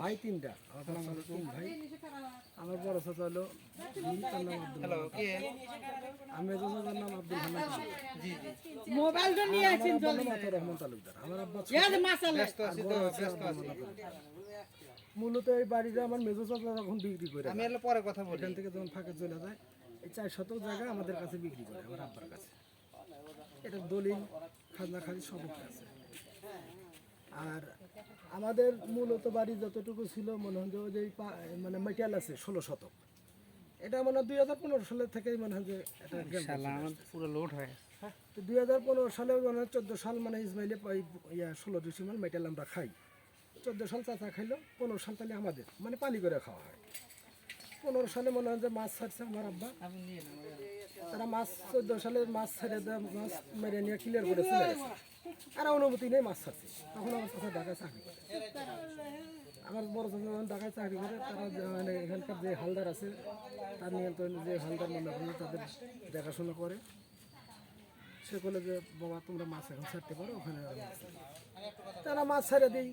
ভাই তিনটা। ভাই। আমার বড় চাচা হলো আমি নাম আব্দুল হান্নান। জি জি। মোবাইলটা নিয়ে আসেন আমার আব্বা হলো মাতা রহমান তালুকদার। আমার আব্বা ছোট, ইয়াদ মাসালা ব্যস্ত আছি তো ব্যস্ত আছি। মূলত এই বাড়িটা আমার মেজো চাচা যখন বিক্রি করে আমি এলে পরে কথা বলি। এখান থেকে যখন ফাঁকে চলে যায় এই চার শতক জায়গা আমাদের কাছে বিক্রি করে আমার আব্বার কাছে। এটা দলিল খাজনা খালি সব কিছু আছে। আর আমাদের মূলত বাড়ি যতটুকু ছিল মনে হয় যে মানে মেটিয়াল আছে ষোলো শতক। এটা মনে হয় দুই হাজার পনেরো সালের থেকেই মনে হয় যে পুরো লোড হয়ে। তো দুই হাজার পনেরো সালে মানে চোদ্দ সাল মানে ইসমাইলে ইয়া ষোলো ডিসেম্বর মেটাল আমরা খাই। চোদ্দ সাল চাচা খাইলো পনেরো সাল তাহলে আমাদের মানে পানি করে খাওয়া হয়। পনেরো সালে মনে হয় যে মাছ ছাড়ছে আমার আব্বা। তারা মাছ চোদ্দ সালে মাছ ছেড়ে মাছ মেরে নিয়ে ক্লিয়ার করে চলে গেছে। আর অনুমতি নেই, মাছ ছাড়ছে তখন আমার চাচা ঢাকায় চাকরি করে। আমার বড় চাচা যখন ঢাকায় চাকরি করে, তারা মানে এখানকার যে হালদার আছে, তার নিয়ন্ত্রণ যে হালদার মনে তাদের দেখাশোনা করে। সে বলে যে, বাবা, তোমরা মাছ এখন ছাড়তে পারো, ওখানে। তারা মাছ ছেড়ে দিই।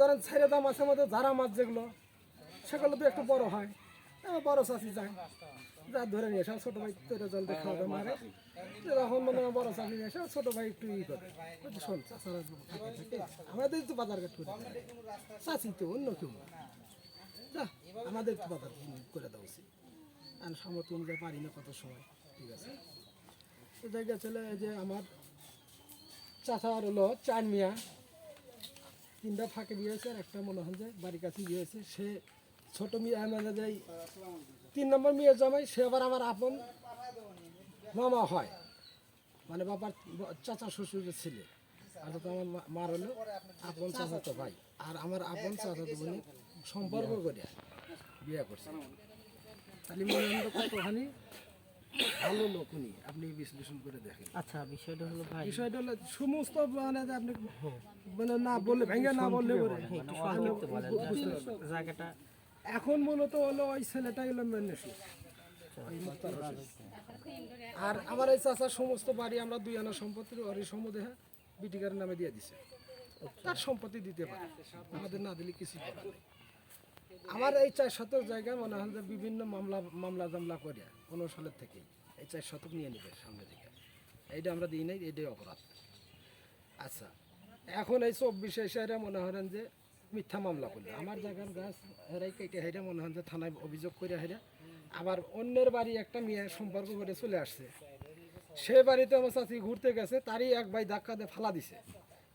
ধরেন ছেড়ে দেওয়া মাছের মধ্যে যারা মাছ যেগুলো, সেগুলো তো একটু বড় হয়। আমার বড় চাষি যায়। ধরে নিয়ে ছোটো ভাই হয় বড় নিয়ে ছোটো ভাই একটু তো তো অন্য কেউ যা, আমাদের তো করে দেওয়া উচিত আর পারি না কত সময়। ঠিক আছে? তো যে আমার চাষার হলো চান মিয়া। তিনটা ফাঁকে বিয়ে হয়েছে, আর একটা মনে হয় যে বাড়ির কাছে বিয়ে সে ছোট মেয়ে মানে যে তিন নম্বর মেয়ে জমাই সে আবার আমার আপন মামা হয়। মানে বাবার চাচা শ্বশুরের ছেলে। আর তো আমার মার হলো আপন চাচা তো ভাই। আর আমার আপন চাচা তো বোনের সম্পর্ক করে বিয়ে করছে। তাহলে মনে হয় কতখানি ভালো লোক উনি আপনি বিশ্লেষণ করে দেখেন। আচ্ছা বিষয়টা হলো ভাই। বিষয়টা হলো সমস্ত মানে আপনি মানে না বললে ভেঙে না বললে। জায়গাটা এখন মূলত হলো ওই ছেলেটাই হলো মেন। আর আমার এই চাচার সমস্ত বাড়ি আমরা দুই আনা সম্পত্তি ওর এই সমুদেহ বিটিকার নামে দিয়ে দিছে। তার সম্পত্তি দিতে পারে। আমাদের না দিলে কিছু করার নেই। আমার এই চার শতক জায়গায় মনে হয় যে বিভিন্ন মামলা মামলা জামলা করে কোনো সালের থেকে এই চার শতক নিয়ে নেবে সামনে দিকে। এইটা আমরা দিই নাই, এইটাই অপরাধ। আচ্ছা এখন এই চব্বিশে এসে মনে করেন যে মিথ্যা মামলা করলে। আমার জায়গার গাছ হেরাই কেটে হেরে মনে হয় যে থানায় অভিযোগ করে হেরে। আবার অন্যের বাড়ি একটা মেয়ে সম্পর্ক করে চলে আসছে। সে বাড়িতে আমার চাচি ঘুরতে গেছে তারই এক ভাই ধাক্কা দিয়ে ফালা দিছে।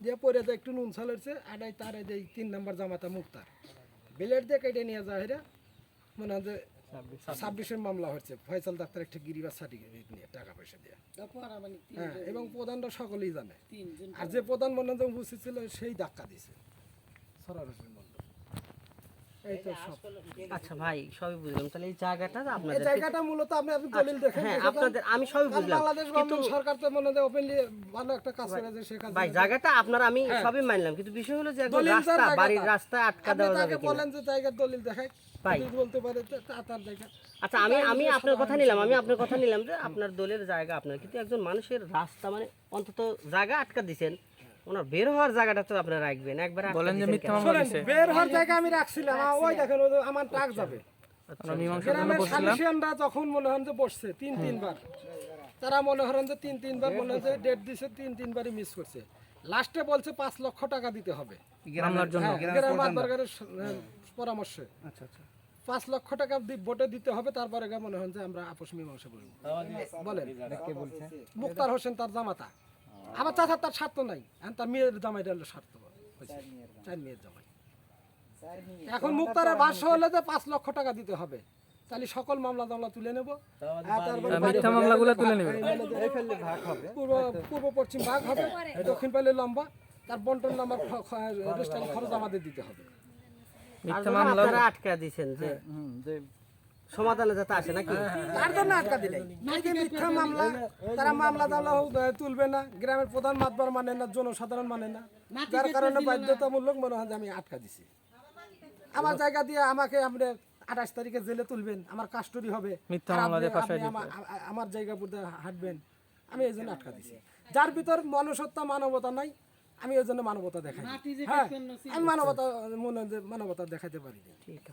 দিয়ে পরে যে একটু নুন ছালেছে আড়াই তার এই যে তিন নাম্বার জামাতা মুক্তার। বিলেট দিয়ে কেটে নিয়ে যায় হেরে। মনে হয় যে ছাব্বিশের মামলা হচ্ছে ফয়সাল ডাক্তার একটা গিরিবাস সার্টিফিকেট নিয়ে টাকা পয়সা দিয়ে। হ্যাঁ এবং প্রধানরা সকলেই জানে। আর যে প্রধান মন্ডল উপস্থিত ছিল সেই ধাক্কা দিছে সরার হোসেন মন্ডল এই তো সব। আচ্ছা ভাই সবই বুঝলাম। তাহলে এই জায়গাটা এই জায়গাটা মূলত আপনি আপনি দলিল দেখেন হ্যাঁ আপনাদের আমি সবই বুঝলাম। বাংলাদেশ গভর্নমেন্ট সরকার তো মনে হয় ওপেনলি ভালো একটা কাজ করে যে সে কাজ ভাই জায়গাটা আপনার আমি সবই মানলাম। কিন্তু বিষয় হলো যে একদম রাস্তা বাড়ির রাস্তায় আটকা দেওয়া যাবে তাকে বলেন যে জায়গার দলিল দেখায় ভাই। বলতে পারে তার জায়গা। আচ্ছা আমি আমি আপনার কথা নিলাম। আমি আপনার কথা নিলাম যে আপনার দলের জায়গা আপনার। কিন্তু একজন মানুষের রাস্তা মানে অন্তত জায়গা আটকা দিছেন। ওনার বের হওয়ার জায়গাটা তো আপনারা রাখবেন একবার বলেন যে মিথ্যা শোনেন বের হওয়ার জায়গা আমি রাখছিলাম ওই দেখেন আমার ট্রাক যাবে। গ্রামের সালিশিয়ানরা যখন মনে হন যে বসছে তিন তিনবার তারা মনে হন যে তিন তিনবার মনে হয় ডেট দিছে তিন তিনবারই মিস করছে। লাস্টে বলছে পাঁচ লক্ষ টাকা দিতে হবে। গ্রামের জন্য হ্যাঁ, হ্যাঁ, পরামর্শে। আচ্ছা আচ্ছা। পাঁচ লক্ষ টাকা ভোটে দিতে হবে তারপরে মনে হন যে আমরা আপোষ মীমাংসা বলব বলেন। মুক্তার হোসেন তার জামাতা। আমার চাচা তার স্বার্থ নাই। এখন তার মেয়ের জামাইটা হলো স্বার্থ। চার মেয়ের জামাই। এখন মুক্তারের ভাষ্য হলে যে পাঁচ লক্ষ টাকা দিতে হবে। তাহলে সকল মামলা টামলা তুলে নেব। মিথ্যা মামলাগুলো তুলে নেবে। পূর্ব পূর্ব পশ্চিম ভাগ হবে। দক্ষিণ পাইলে লম্বা। তার বন্টন নাম্বার খরচ আমাদের দিতে হবে। মিথ্যা মামলা আটকা দিছেন যে সমাধানে যাতে আসে নাকি? তার জন্য আটকা দিলে মিথ্যা মামলা তারা মামলা আহ, তুলবে না। গ্রামের প্রধান মাতবার মানে না জনসাধারণ মানে না। যার কারণে বাধ্যতামূলক মনে হয় যে আমি আটকা দিছি। আমার জায়গা দিয়ে আমাকে আপনি আঠাশ তারিখে জেলে তুলবেন আমার কাস্টডি হবে। আমার জায়গা পুরো হাঁটবেন। আমি এই জন্য আটকা দিছি। যার ভিতর মনুষ্যত্ব মানবতা নাই আমি ওই জন্য মানবতা দেখাই হ্যাঁ আমি মানবতা মনে মানবতা দেখাতে পারি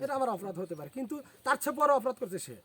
এটা আমার অপরাধ হতে পারে। কিন্তু তার চেয়ে বড় অপরাধ করছে সে।